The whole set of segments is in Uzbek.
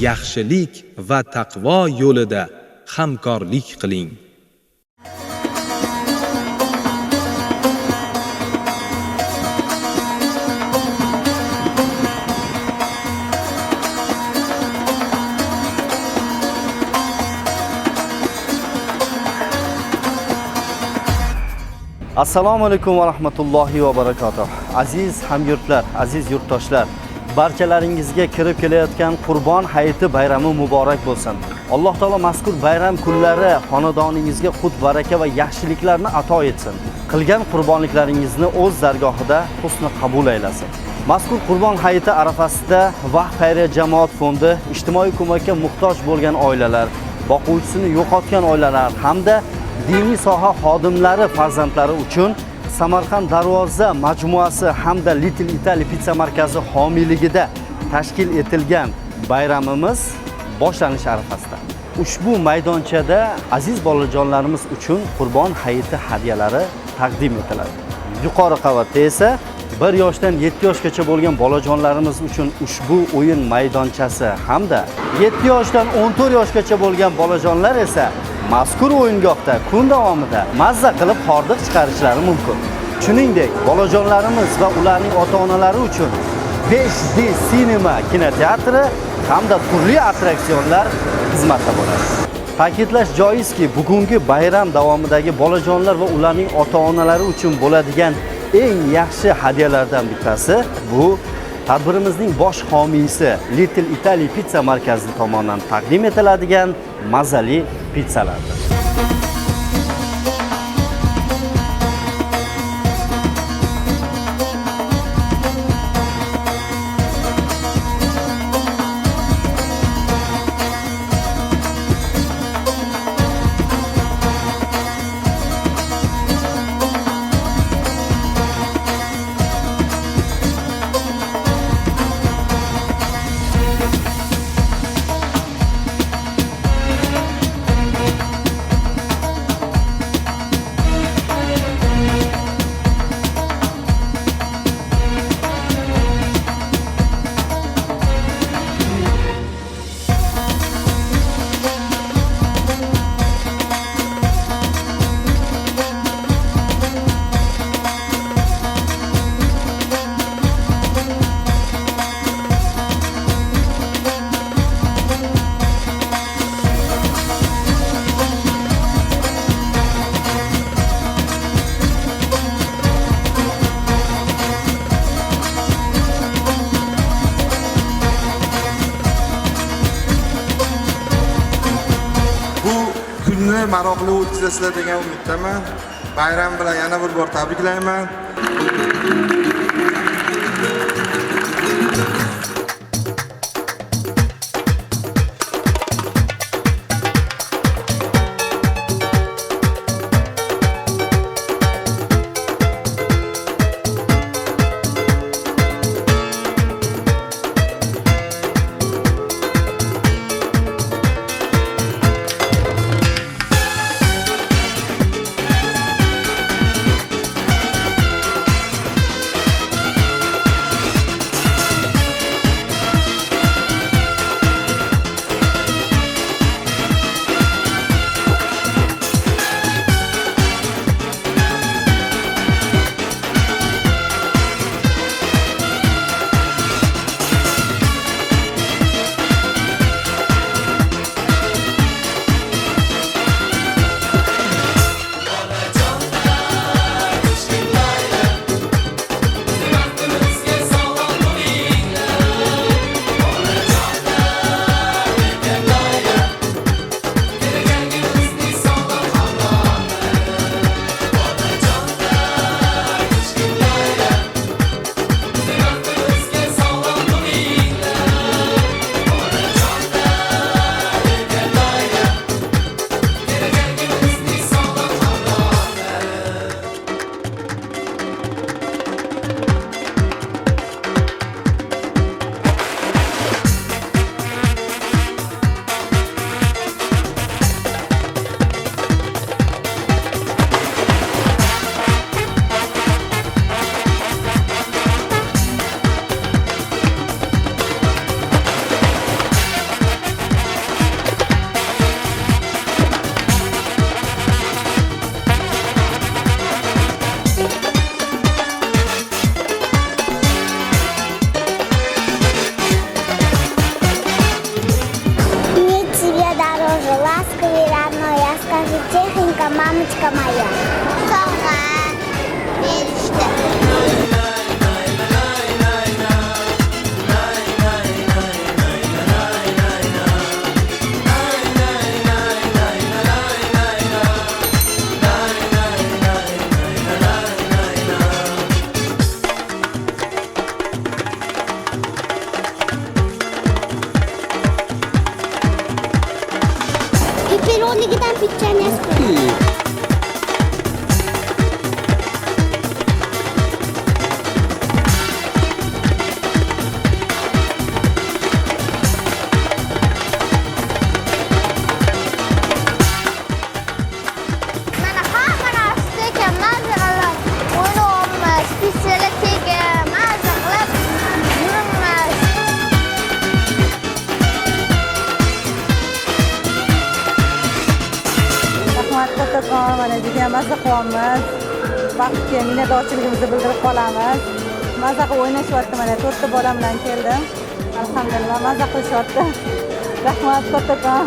yaxshilik va taqvo yo'lida hamkorlik qiling. Assalomu alaykum va rahmatullohi va barakatuh. Aziz hamyurtlar aziz yurtdoshlar barchalaringizga kirib kelayotgan qurbon hayiti bayrami muborak bo'lsin. Alloh taolo mazkur bayram kunlari xonadoningizga qut baraka va yaxshiliklarni ato etsin. Qilgan qurbonliklaringizni o'z dargohida husni qabul aylasin. Mazkur qurbon hayiti arafasida vaqf xayriya jamoat fondi ijtimoiy ko'makka muhtoj bo'lgan oilalar boquvchisini yo'qotgan oilalar hamda diniy soha xodimlari farzandlari uchun Samarqand Darvoza majmuasi hamda Little Italy pizza markazi homiyligida tashkil etilgan bayramimiz boshlanish arafasida. Ushbu maydonchada aziz bolajonlarimiz uchun Qurbon hayiti hadyalari taqdim etiladi. Yuqori qavatda esa 1 yoshdan 7 yoshgacha bo'lgan bolajonlarimiz uchun ushbu o'yin maydonchasi hamda 7 yoshdan 14 yoshgacha bo'lgan bolajonlar esa mazkur o'yingohda kun davomida mazza qilib hordiq chiqarishlari mumkin. Shuningdek, bolajonlarimiz va ularning ota-onalari uchun 5D sinema kinoteatri hamda turli attraksionlar xizmatda bo'ladi. Ta'kidlash joizki, bugungi bayram davomidagi bolajonlar va ularning ota-onalari uchun bo'ladigan eng yaxshi hadyalardan bittasi bu tadbirimizning bosh homiysi Little Italy Pizza markazi tomonidan taqdim etiladigan mazali pizzalardir. bu maroqli o'tkazasizlar degan umiddaman. Bayram bilan yana bir bor tabriklayman. ласкові рано, я скажу тихенько, мамочка моя. Сова, Onu giden bütçen yazmıyor. Rahmat kattakon mana juda mazza qilyapmiz vaqtga minnatdorchiligimizni bildirib qolamiz. Mazza qilib o'ynashyapti mana to'rtta bola bilan keldim. Alhamdulillah mazza qilishyapti. Rahmat kattakon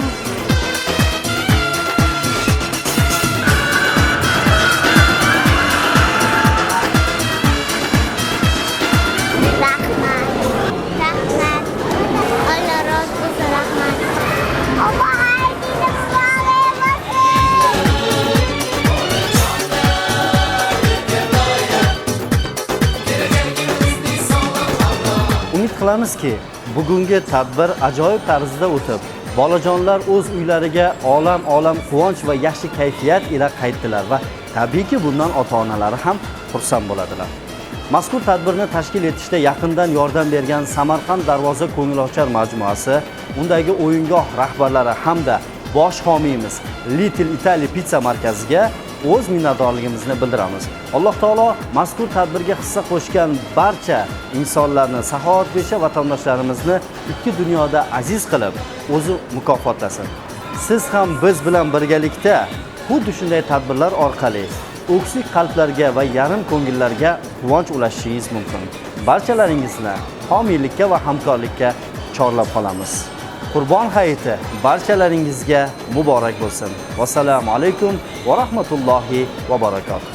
qilamizki, bugungi tadbir ajoyib tarzda o'tib, bolajonlar o'z uylariga olam-olam quvonch va yaxshi kayfiyat ila qaytdilar va tabiiyki bundan ota-onalari ham xursand bo'ladilar. Mazkur tadbirni tashkil etishda yaqindan yordam bergan Samarqand Darvoza ko'ngilochar majmuasi, undagi o'yingoh rahbarlari hamda bosh homiymiz Little Italy Pizza markaziga o'z minnatdorligimizni bildiramiz. Alloh taolo mazkur tadbirga hissa qo'shgan barcha insonlarni, saxovatpesha vatandoshlarimizni ikki dunyoda aziz qilib, o'zi mukofotlasin. Siz ham biz bilan birgalikda xuddi shunday tadbirlar orqali o'ksik qalblarga va yarim ko'ngillarga quvonch ulashishingiz mumkin. Barchalaringizni homiylikka va hamkorlikka chorlab qolamiz. Qurbon hayiti barchalaringizga muborak bo'lsin. Vassalomu alaykum va rahmatullohi va barakatuh.